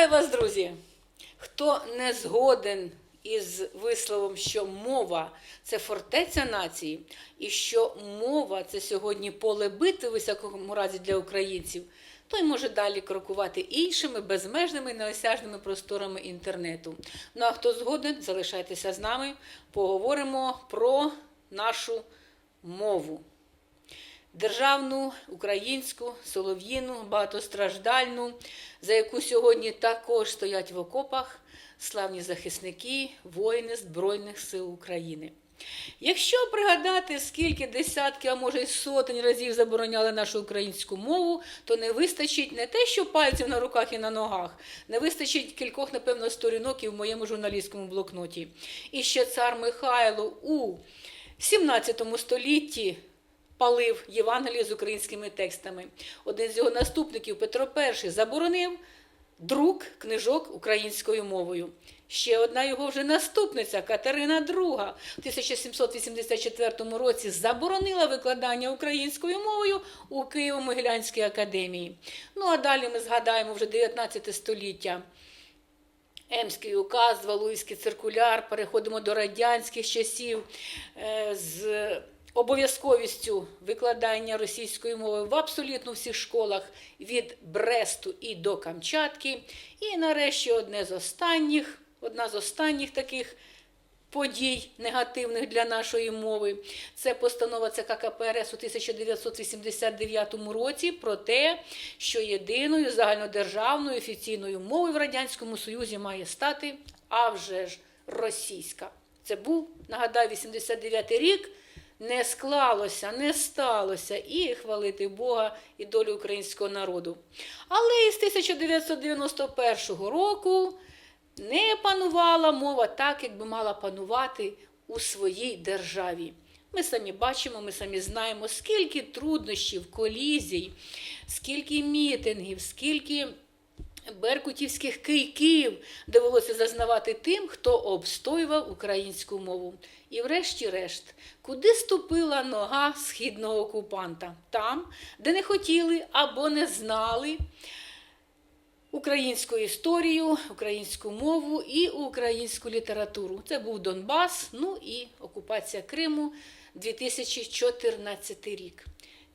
Вітаю вас, друзі! Хто не згоден із висловом, що мова це фортеця нації, і що мова це сьогодні поле битви в високому разі для українців, той може далі крокувати іншими безмежними неосяжними просторами інтернету. Ну а хто згоден, залишайтеся з нами, поговоримо про нашу мову державну, українську, солов'їну, багатостраждальну, за яку сьогодні також стоять в окопах славні захисники, воїни Збройних сил України. Якщо пригадати, скільки десятки, а може й сотень разів забороняли нашу українську мову, то не вистачить не те, що пальців на руках і на ногах, не вистачить кількох, напевно, сторінок і в моєму журналістському блокноті. І ще цар Михайло у 17 столітті палив Євангеліє з українськими текстами. Один з його наступників, Петро І, заборонив друк книжок українською мовою. Ще одна його вже наступниця Катерина II в 1784 році заборонила викладання українською мовою у Києво-Могилянській академії. Ну а далі ми згадаємо вже 19 століття. Емський указ, Валуївський циркуляр, переходимо до радянських часів е, з обов'язковістю викладання російської мови в абсолютно всіх школах від Бресту і до Камчатки. І нарешті одне з останніх, одна з останніх таких подій негативних для нашої мови. Це постанова ЦК КПРС у 1989 році про те, що єдиною загальнодержавною офіційною мовою в Радянському Союзі має стати а вже ж російська. Це був, нагадаю, 89 рік. Не склалося, не сталося і хвалити Бога і долю українського народу. Але із 1991 року не панувала мова так, як би мала панувати у своїй державі. Ми самі бачимо, ми самі знаємо, скільки труднощів, колізій, скільки мітингів, скільки беркутівських кийків довелося зазнавати тим, хто обстоював українську мову. І врешті-решт, куди ступила нога східного окупанта? Там, де не хотіли або не знали українську історію, українську мову і українську літературу. Це був Донбас, ну і окупація Криму 2014 рік.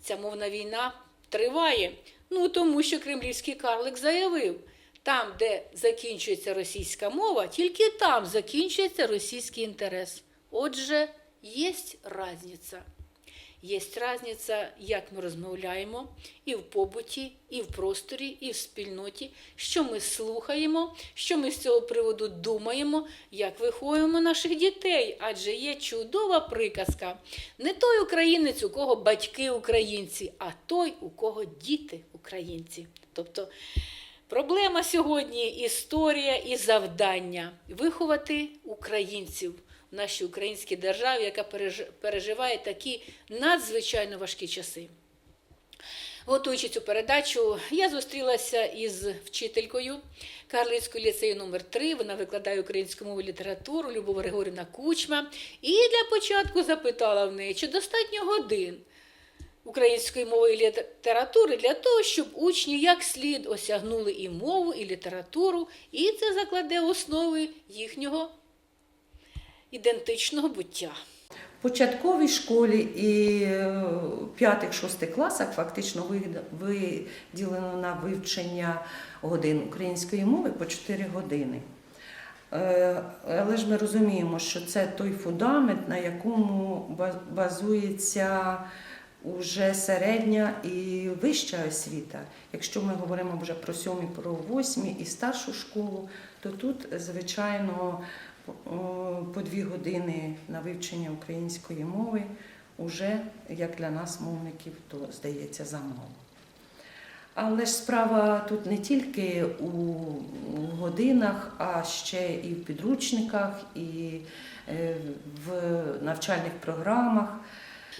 Ця мовна війна триває. Ну тому що кремлівський карлик заявив, там, де закінчується російська мова, тільки там закінчується російський інтерес. Отже, є різниця. Є різниця, як ми розмовляємо і в побуті, і в просторі, і в спільноті, що ми слухаємо, що ми з цього приводу думаємо, як виховуємо наших дітей. Адже є чудова приказка. Не той українець, у кого батьки українці, а той, у кого діти українці. Тобто проблема сьогодні історія і завдання виховати українців нашій українській державі, яка переживає такі надзвичайно важкі часи. Готуючи цю передачу, я зустрілася із вчителькою Карлицького ліцею номер 3 Вона викладає українську мову і літературу Любов Григорівна Кучма. І для початку запитала в неї, чи достатньо годин української мови і літератури для того, щоб учні як слід осягнули і мову, і літературу, і це закладе основи їхнього ідентичного буття. В початковій школі і е, п'ятих-шостих класах фактично виділено на вивчення годин української мови по 4 години. Е, Але ж ми розуміємо, що це той фундамент, на якому базується уже середня і вища освіта. Якщо ми говоримо вже про сьомі, про восьмі і старшу школу, то тут, звичайно, по дві години на вивчення української мови уже, як для нас, мовників, то здається замало. Але ж справа тут не тільки у годинах, а ще і в підручниках, і е, в навчальних програмах.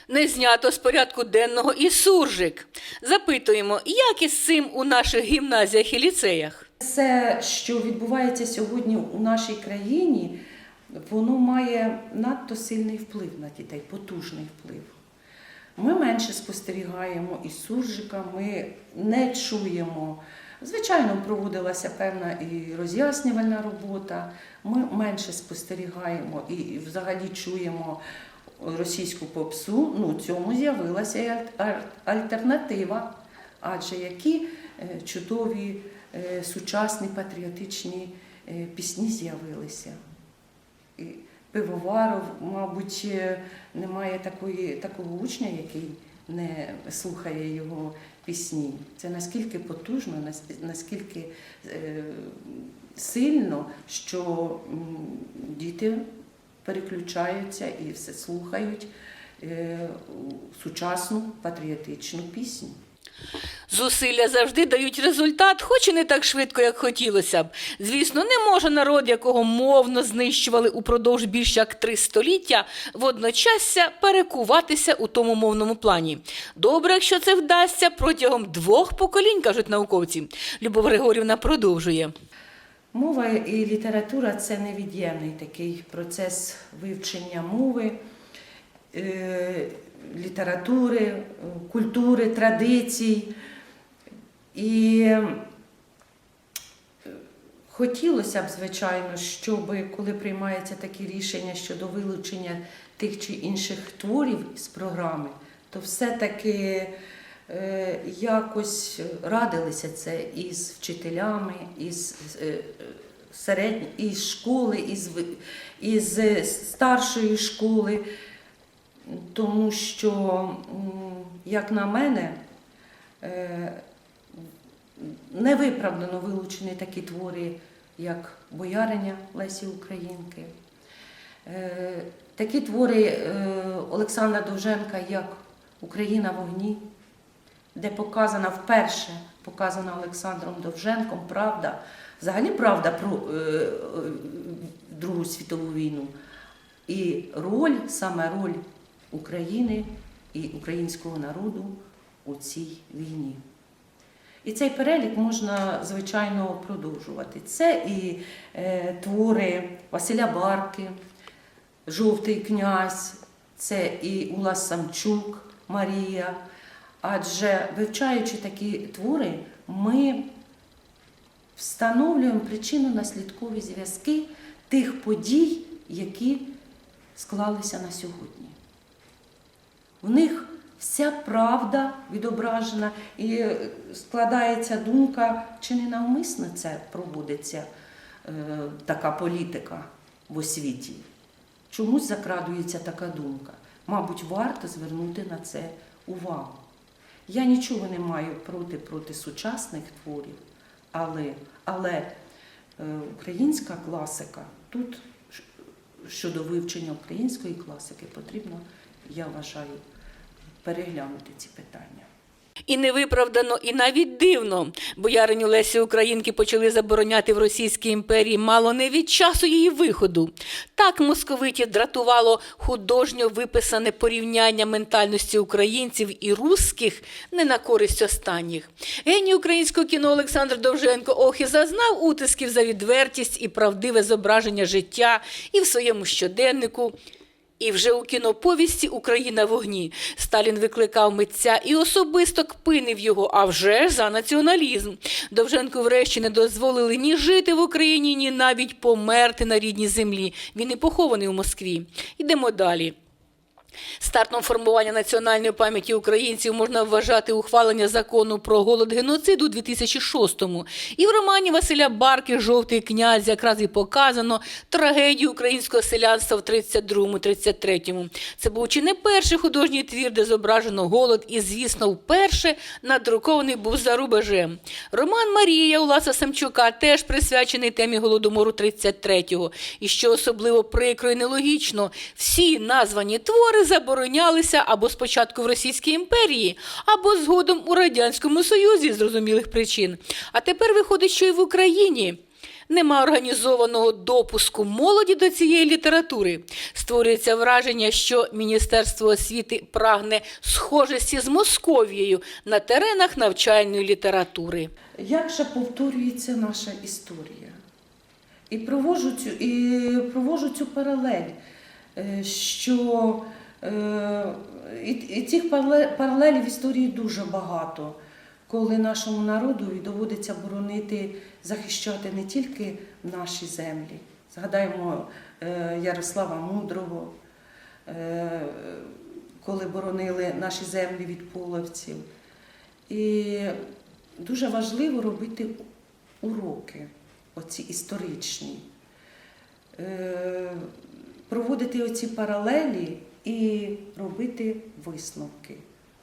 Не знято з порядку денного і суржик. Запитуємо, як із цим у наших гімназіях і ліцеях? Все, що відбувається сьогодні у нашій країні, воно має надто сильний вплив на дітей, потужний вплив. Ми менше спостерігаємо із суржика, ми не чуємо Звичайно, проводилася певна і роз'яснювальна робота. Ми менше спостерігаємо і взагалі чуємо російську попсу. Ну, цьому з'явилася і аль- аль- альтернатива. Адже які е, чудові сучасні патріотичні е, пісні з'явилися. І Пивоваров, мабуть, е, немає такої, такого учня, який не слухає його пісні. Це наскільки потужно, наскільки е, сильно, що діти переключаються і все слухають е, сучасну патріотичну пісню. Зусилля завжди дають результат, хоч і не так швидко, як хотілося б. Звісно, не може народ, якого мовно знищували упродовж більш як три століття, водночасся перекуватися у тому мовному плані. Добре, якщо це вдасться протягом двох поколінь, кажуть науковці. Любов Григорівна продовжує. Мова і література це невід'ємний такий процес вивчення мови, е, літератури, культури, традицій. І хотілося б, звичайно, щоб коли приймаються такі рішення щодо вилучення тих чи інших творів з програми, то все-таки е, якось радилися це із вчителями, із е, середньої, із школи, із, із старшої школи, тому що, як на мене, е, невиправдано вилучені такі твори, як Бояриня Лесі Українки. Е, Такі твори е, Олександра Довженка, як Україна в огні, де показана вперше показана Олександром Довженком правда, взагалі правда про е, Другу світову війну. І роль, саме роль України і українського народу у цій війні. І цей перелік можна, звичайно, продовжувати. Це і е, твори Василя Барки, Жовтий князь, це і Ула Самчук, Марія. Адже вивчаючи такі твори, ми встановлюємо причинно-наслідкові зв'язки тих подій, які склалися на сьогодні. В них вся правда відображена, і складається думка, чи не навмисно це проводиться е, така політика в освіті. Чомусь закрадується така думка. Мабуть, варто звернути на це увагу. Я нічого не маю проти, проти сучасних творів, але, але е, українська класика тут щодо вивчення української класики потрібно, я вважаю, переглянути ці питання. І невиправдано, і навіть дивно. Бояриню Лесі Українки почали забороняти в Російській імперії мало не від часу її виходу. Так московиті дратувало художньо виписане порівняння ментальності українців і русських не на користь останніх. Геній українського кіно Олександр Довженко ох і зазнав утисків за відвертість і правдиве зображення життя і в своєму щоденнику. І вже у кіноповісті Україна в вогні Сталін викликав митця і особисто кпинив його, а вже за націоналізм. Довженку врешті не дозволили ні жити в Україні, ні навіть померти на рідній землі. Він і похований у Москві. Йдемо далі. Стартом формування національної пам'яті українців можна вважати ухвалення закону про голод геноцид у 2006-му. І в романі Василя Барки Жовтий князь якраз і показано трагедію українського селянства в 32-33-му. Це був чи не перший художній твір, де зображено голод, і, звісно, вперше надрукований був за рубежем. Роман Марія Уласа Самчука теж присвячений темі голодомору 33-го. І що особливо прикро і нелогічно, всі названі твори заборонялися або спочатку в Російській імперії, або згодом у Радянському Союзі зрозумілих причин. А тепер виходить, що і в Україні. Нема організованого допуску молоді до цієї літератури. Створюється враження, що Міністерство освіти прагне схожості з Московією на теренах навчальної літератури. Як же повторюється наша історія? І провожу цю, і провожу цю паралель, е, що і, і цих паралелів в історії дуже багато. коли нашому народу доводиться боронити, захищати не тільки наші землі. Згадаємо е, Ярослава Мудрого, е, коли боронили наші землі від половців. І дуже важливо робити уроки, оці історичні, Е, проводити оці паралелі і робити висновки.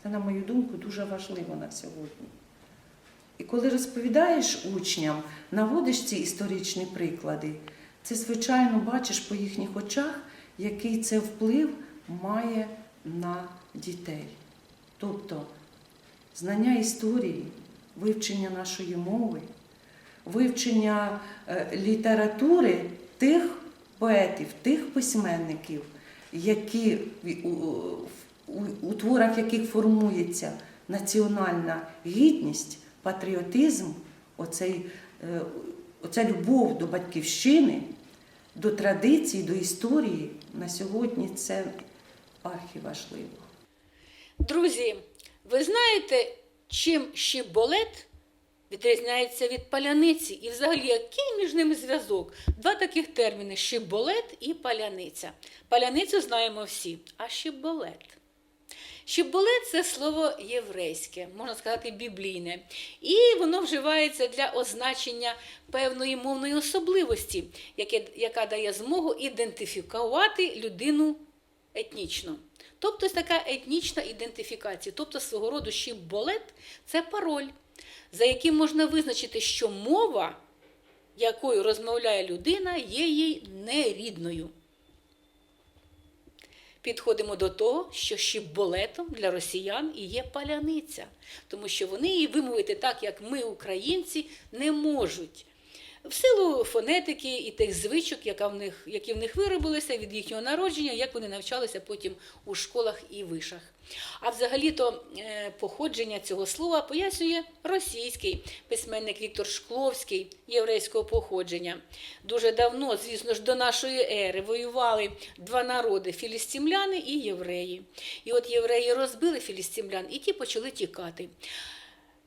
Це, на мою думку, дуже важливо на сьогодні. І коли розповідаєш учням, наводиш ці історичні приклади, це, звичайно, бачиш по їхніх очах, який це вплив має на дітей. Тобто знання історії, вивчення нашої мови, вивчення е, літератури тих поетів, тих письменників, які у, творах яких формується національна гідність, патріотизм, оцей, е, оця любов до батьківщини, до традицій, до історії на сьогодні це архіважливо. Друзі, ви знаєте, чим щиболет відрізняється від паляниці? І взагалі, який між ними зв'язок? Два таких терміни щиболет і паляниця. Паляницю знаємо всі, а щиболет. Щиболет це слово єврейське, можна сказати, біблійне, і воно вживається для означення певної мовної особливості, яка дає змогу ідентифікувати людину етнічно. Тобто така етнічна ідентифікація, тобто свого роду щиболет це пароль, за яким можна визначити, що мова, якою розмовляє людина, є їй нерідною. Підходимо до того, що щиболетом для росіян і є паляниця, тому що вони її вимовити так, як ми, українці, не можуть. В силу фонетики і тих звичок, яка в них, які в них виробилися від їхнього народження, як вони навчалися потім у школах і вишах. А взагалі-то е, походження цього слова пояснює російський письменник Віктор Шкловський єврейського походження. Дуже давно, звісно ж, до нашої ери воювали два народи філістимляни і євреї. І от євреї розбили філістимлян, і ті почали тікати.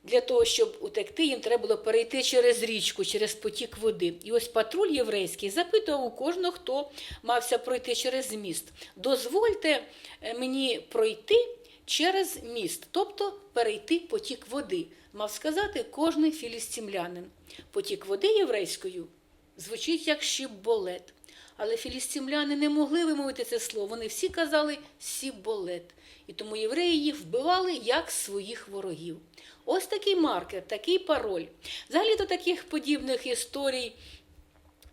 Для того, щоб утекти, їм треба було перейти через річку, через потік води. І ось патруль єврейський запитував у кожного, хто мався пройти через міст. Дозвольте е, мені пройти через міст, тобто перейти потік води, мав сказати кожний філістимлянин. Потік води єврейською звучить як щиболет. Але філістимляни не могли вимовити це слово. Вони всі казали сіболет. І тому євреї їх вбивали як своїх ворогів. Ось такий маркер, такий пароль. Взагалі-то таких подібних історій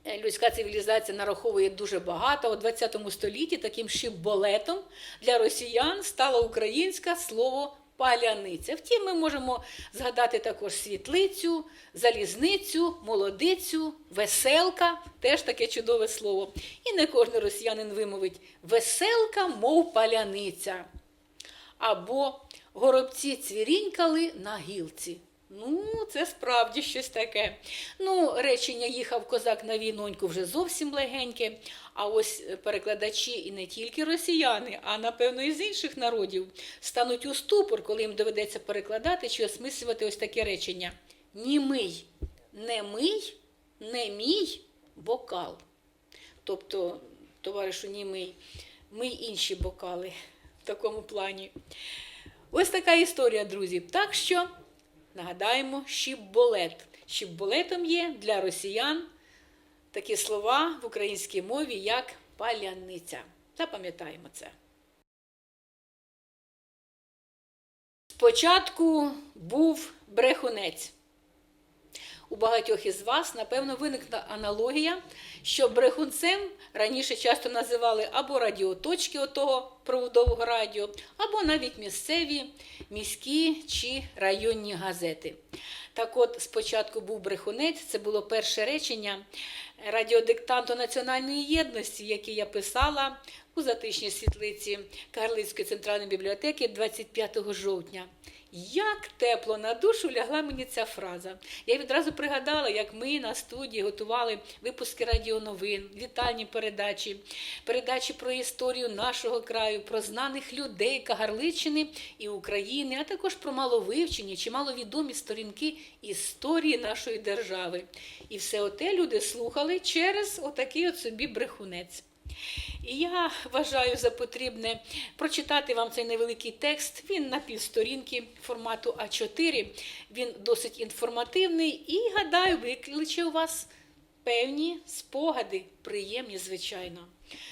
е, людська цивілізація нараховує дуже багато. У ХХ столітті таким шиболетом для росіян стало українське слово паляниця. Втім, ми можемо згадати також світлицю, залізницю, молодицю, веселка теж таке чудове слово. І не кожен росіянин вимовить веселка, мов паляниця. Або горобці цвірінькали на гілці. Ну, це справді щось таке. Ну, речення їхав козак на війноньку вже зовсім легеньке. А ось перекладачі і не тільки росіяни, а напевно і з інших народів стануть у ступор, коли їм доведеться перекладати чи осмислювати ось таке речення: Німий, не мий, не мій бокал. Тобто, товаришу німий, мий інші бокали в такому плані. Ось така історія, друзі. Так що нагадаємо, щіболет. Щіболетом є для росіян такі слова в українській мові, як паляниця. Запам'ятаємо це. Спочатку був брехунець. У багатьох із вас, напевно, виникла аналогія, що брехунцем раніше часто називали або радіоточки отого проводового радіо, або навіть місцеві, міські чи районні газети. Так от, спочатку був брехунець, це було перше речення радіодиктанту Національної єдності, яке я писала у затишній світлиці Карлицької центральної бібліотеки 25 жовтня. Як тепло на душу лягла мені ця фраза. Я відразу пригадала, як ми на студії готували випуски радіоновин, вітальні передачі, передачі про історію нашого краю, про знаних людей Кагарличини і України, а також про маловивчені чи маловідомі сторінки історії нашої держави. І все оте люди слухали через отакий от собі брехунець. І я вважаю за потрібне прочитати вам цей невеликий текст. Він на півсторінки формату А4. Він досить інформативний і, гадаю, викличе у вас певні спогади, приємні, звичайно.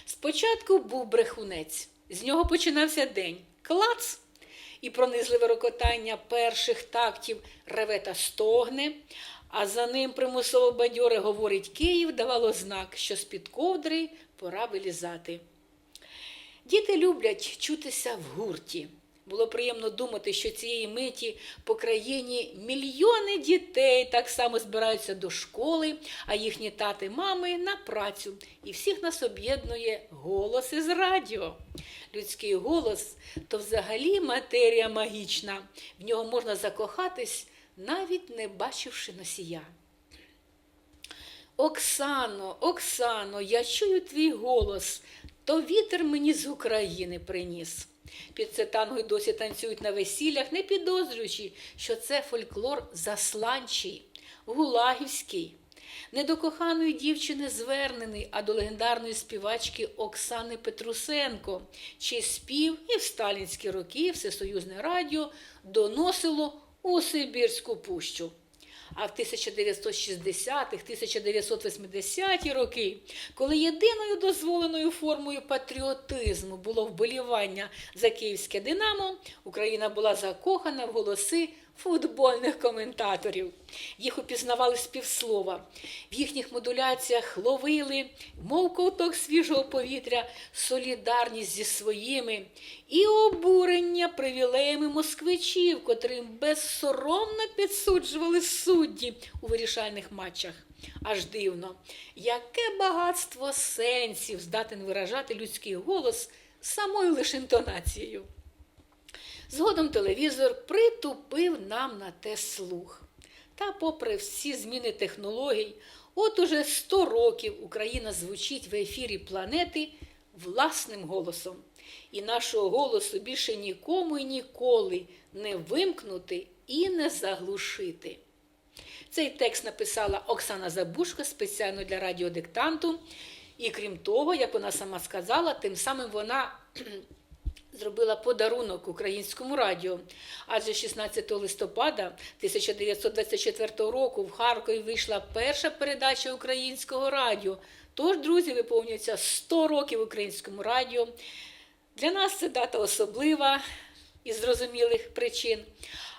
Спочатку був брехунець, з нього починався день. Клац! І пронизливе рокотання перших тактів реве та стогне, а за ним примусово бадьоре говорить Київ, давало знак, що з-під ковдри пора вилізати. Діти люблять чутися в гурті. Було приємно думати, що цієї миті по країні мільйони дітей так само збираються до школи, а їхні тати, мами на працю. І всіх нас об'єднує голос із радіо. Людський голос то взагалі матерія магічна. В нього можна закохатись, навіть не бачивши носія. Оксано, Оксано, я чую твій голос, то вітер мені з України приніс. Під це танго й досі танцюють на весіллях, не підозрюючи, що це фольклор засланчий, гулагівський. Не до коханої дівчини звернений, а до легендарної співачки Оксани Петрусенко, чий спів і в сталінські роки Всесоюзне радіо доносило у Сибірську пущу. А в 1960-1980-ті роки, коли єдиною дозволеною формою патріотизму було вболівання за київське Динамо, Україна була закохана в голоси футбольних коментаторів. Їх упізнавали з півслова. В їхніх модуляціях ловили, мов ковток свіжого повітря, солідарність зі своїми і обурення привілеями москвичів, котрим безсоромно підсуджували судді у вирішальних матчах. Аж дивно, яке багатство сенсів здатен виражати людський голос самою лише інтонацією. Згодом телевізор притупив нам на те слух. Та, попри всі зміни технологій, от уже 100 років Україна звучить в ефірі планети власним голосом. І нашого голосу більше нікому і ніколи не вимкнути і не заглушити. Цей текст написала Оксана Забушко спеціально для радіодиктанту. І крім того, як вона сама сказала, тим самим вона зробила подарунок українському радіо. Адже 16 листопада 1924 року в Харкові вийшла перша передача українського радіо. Тож, друзі, виповнюється 100 років українському радіо. Для нас це дата особлива із зрозумілих причин.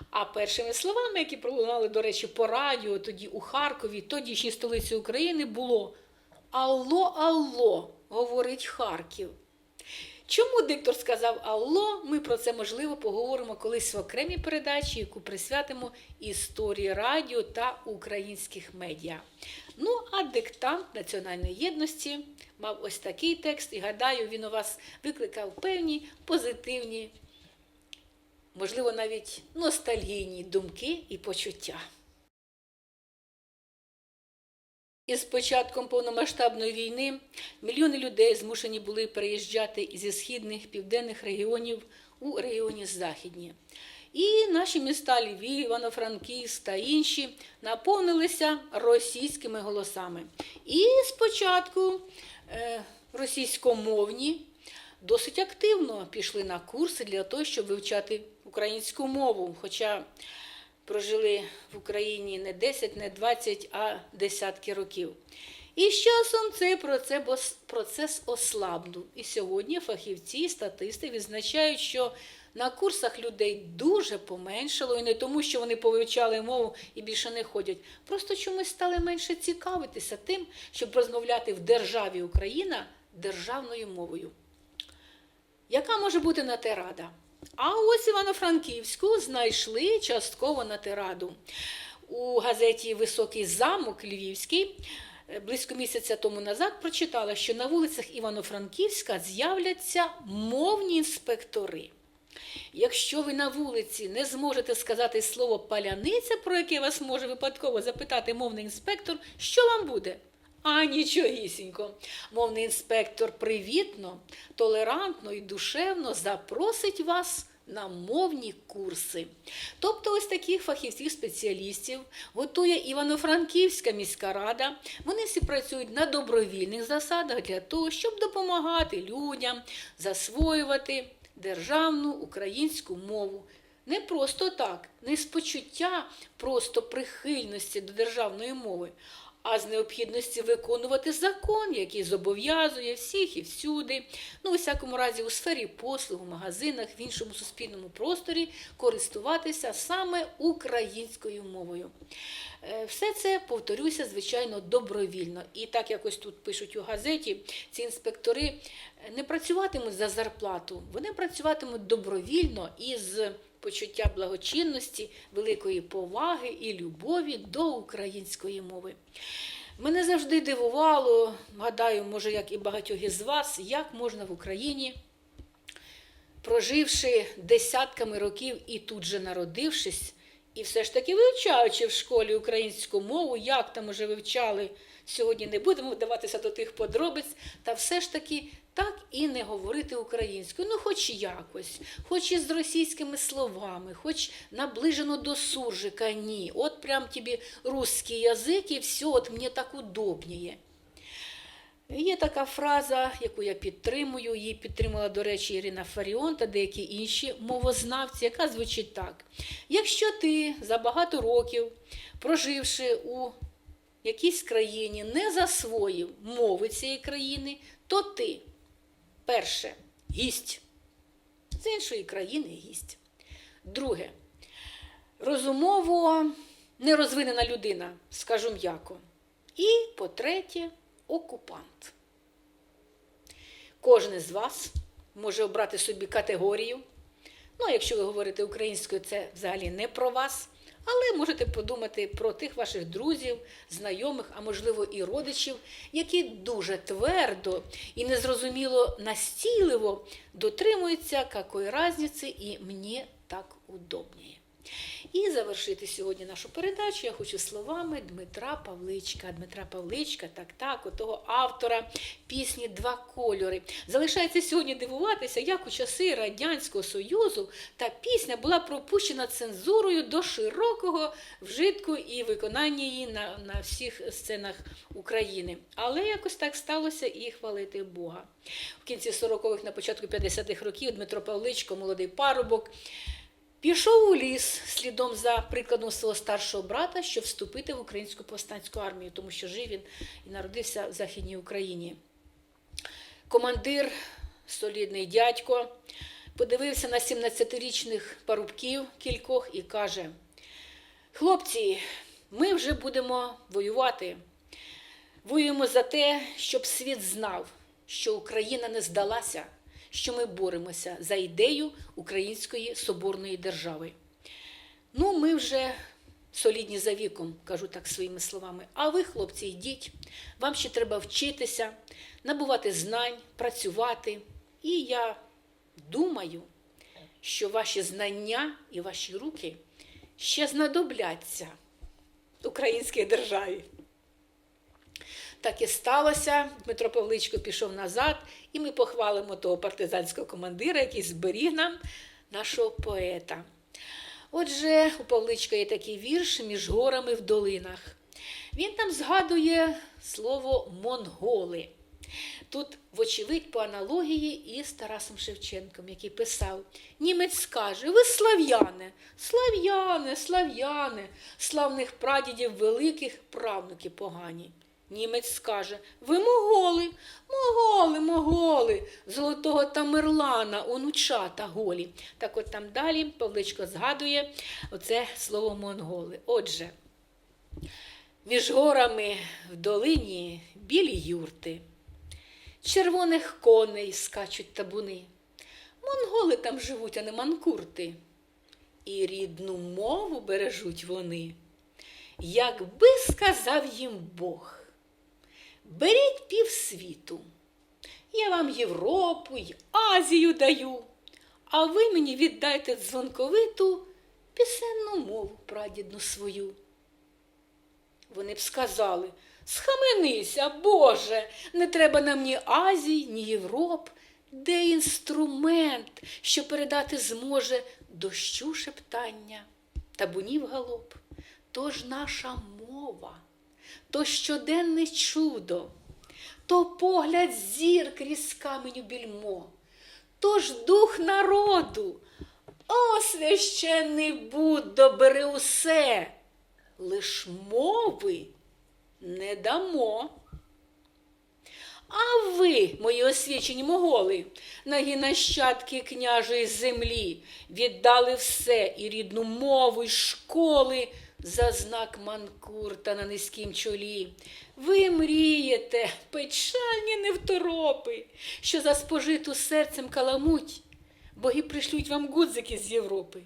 А першими словами, які пролунали, до речі, по радіо, тоді у Харкові, тодішній столиці України, було Алло, Алло, говорить Харків. Чому диктор сказав Алло? Ми про це можливо поговоримо колись в окремій передачі, яку присвятимо історії радіо та українських медіа. Ну, а диктант національної єдності мав ось такий текст, і гадаю, він у вас викликав певні позитивні, можливо, навіть ностальгійні думки і почуття. Із початком повномасштабної війни мільйони людей змушені були переїжджати зі східних південних регіонів у регіоні Західні. І наші міста Львів, Івано-Франківськ та інші наповнилися російськими голосами. І спочатку е, російськомовні досить активно пішли на курси для того, щоб вивчати українську мову. Хоча прожили в Україні не 10, не 20, а десятки років. І з часом цей процес, ослабнув. І сьогодні фахівці і статисти відзначають, що на курсах людей дуже поменшало, і не тому, що вони повивчали мову і більше не ходять. Просто чомусь стали менше цікавитися тим, щоб розмовляти в державі Україна державною мовою. Яка може бути на те рада? А ось Івано-Франківську знайшли частково на тираду. У газеті Високий замок Львівський е, близько місяця тому назад прочитала, що на вулицях Івано-Франківська з'являться мовні інспектори. Якщо ви на вулиці не зможете сказати слово паляниця, про яке вас може випадково запитати мовний інспектор, що вам буде? А нічогісінько. Мовний інспектор привітно, толерантно і душевно запросить вас на мовні курси. Тобто ось таких фахівців-спеціалістів готує Івано-Франківська міська рада. Вони всі працюють на добровільних засадах для того, щоб допомагати людям засвоювати державну українську мову. Не просто так, не з почуття просто прихильності до державної мови, а з необхідності виконувати закон, який зобов'язує всіх і всюди, ну, у всякому разі, у сфері послуг, у магазинах, в іншому суспільному просторі користуватися саме українською мовою. Е, Все це, повторюся, звичайно, добровільно. І так якось тут пишуть у газеті, ці інспектори е, не працюватимуть за зарплату, вони працюватимуть добровільно із почуття благочинності, великої поваги і любові до української мови. Мене завжди дивувало, гадаю, може, як і багатьох із вас, як можна в Україні, проживши десятками років і тут же народившись, і все ж таки вивчаючи в школі українську мову, як там уже вивчали, сьогодні не будемо вдаватися до тих подробиць, та все ж таки так і не говорити українською. Ну, хоч якось, хоч і з російськими словами, хоч наближено до суржика, ні. От прям тобі русський язик, і все, от мені так удобніє. Є така фраза, яку я підтримую, її підтримала, до речі, Ірина Фаріон та деякі інші мовознавці, яка звучить так: якщо ти за багато років, проживши у якійсь країні, не засвоїв мови цієї країни, то ти, перше, гість з іншої країни гість. Друге, розумово нерозвинена людина, скажу м'яко. І по-третє, окупант. Кожен з вас може обрати собі категорію. Ну, якщо ви говорите українською, це взагалі не про вас. Але можете подумати про тих ваших друзів, знайомих, а можливо і родичів, які дуже твердо і незрозуміло настійливо дотримуються какої разниці і мені так удобніше. І завершити сьогодні нашу передачу я хочу словами Дмитра Павличка. Дмитра Павличка, так, так, отого автора пісні Два кольори. Залишається сьогодні дивуватися, як у часи Радянського Союзу та пісня була пропущена цензурою до широкого вжитку і виконання її на, на всіх сценах України. Але якось так сталося і хвалити Бога. В кінці 40-х, на початку 50-х років Дмитро Павличко, молодий парубок. Пішов у ліс слідом за прикладом свого старшого брата, щоб вступити в українську повстанську армію, тому що жив він і народився в Західній Україні. Командир, солідний дядько, подивився на 17-річних парубків кількох і каже: Хлопці, ми вже будемо воювати. Воюємо за те, щоб світ знав, що Україна не здалася що ми боремося за ідею Української соборної держави. Ну, ми вже солідні за віком, кажу так своїми словами. А ви, хлопці, йдіть. Вам ще треба вчитися, набувати знань, працювати. І я думаю, що ваші знання і ваші руки ще знадобляться українській державі. Так і сталося. Дмитро Павличко пішов назад, і ми похвалимо того партизанського командира, який зберіг нам нашого поета. Отже, у Павличка є такий вірш між горами в долинах. Він там згадує слово монголи. Тут, вочевидь, по аналогії із Тарасом Шевченком, який писав: Німець скаже, ви слав'яне, слав'яне, слав'яне, славних прадідів великих правнуки погані. Німець скаже, ви моголи, моголи, моголи, золотого Тамерлана, онучата голі. Так от там далі Павличко згадує оце слово монголи. Отже, між горами в долині білі юрти, червоних коней скачуть табуни. Монголи там живуть, а не манкурти. І рідну мову бережуть вони. Якби сказав їм Бог. Беріть півсвіту. Я вам Європу й Азію даю, а ви мені віддайте дзвонковиту пісенну мову прадідну свою. Вони б сказали, схаменися, Боже, не треба нам ні Азії, ні Європ. Де інструмент, що передати зможе дощу шептання та бунів галоп? Тож наша мова, то щоденне чудо, то погляд зір крізь каменю більмо, то ж дух народу. О, священний Буддо, бери усе, лиш мови не дамо. А ви, мої освічені моголи, нагі нащадки княжої землі, віддали все і рідну мову, і школи за знак манкурта на низькім чолі. Ви мрієте, печальні невторопи, що за спожиту серцем каламуть, боги пришлють вам гудзики з Європи,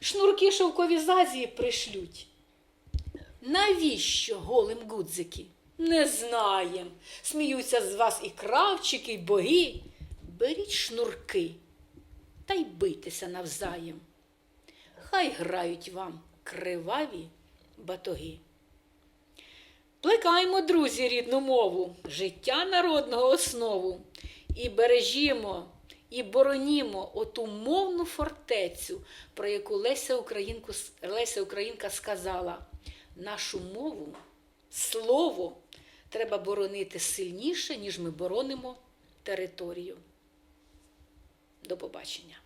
шнурки шовкові з Азії пришлють. Навіщо голим гудзики? Не знаєм. Сміються з вас і кравчики, і боги. Беріть шнурки та й бийтеся навзаєм. Хай грають вам криваві батоги. Плекаймо, друзі, рідну мову, життя народного основу, і бережімо, і боронімо оту мовну фортецю, про яку Леся, Українку, Леся Українка сказала. Нашу мову, слово треба боронити сильніше, ніж ми боронимо територію. До побачення.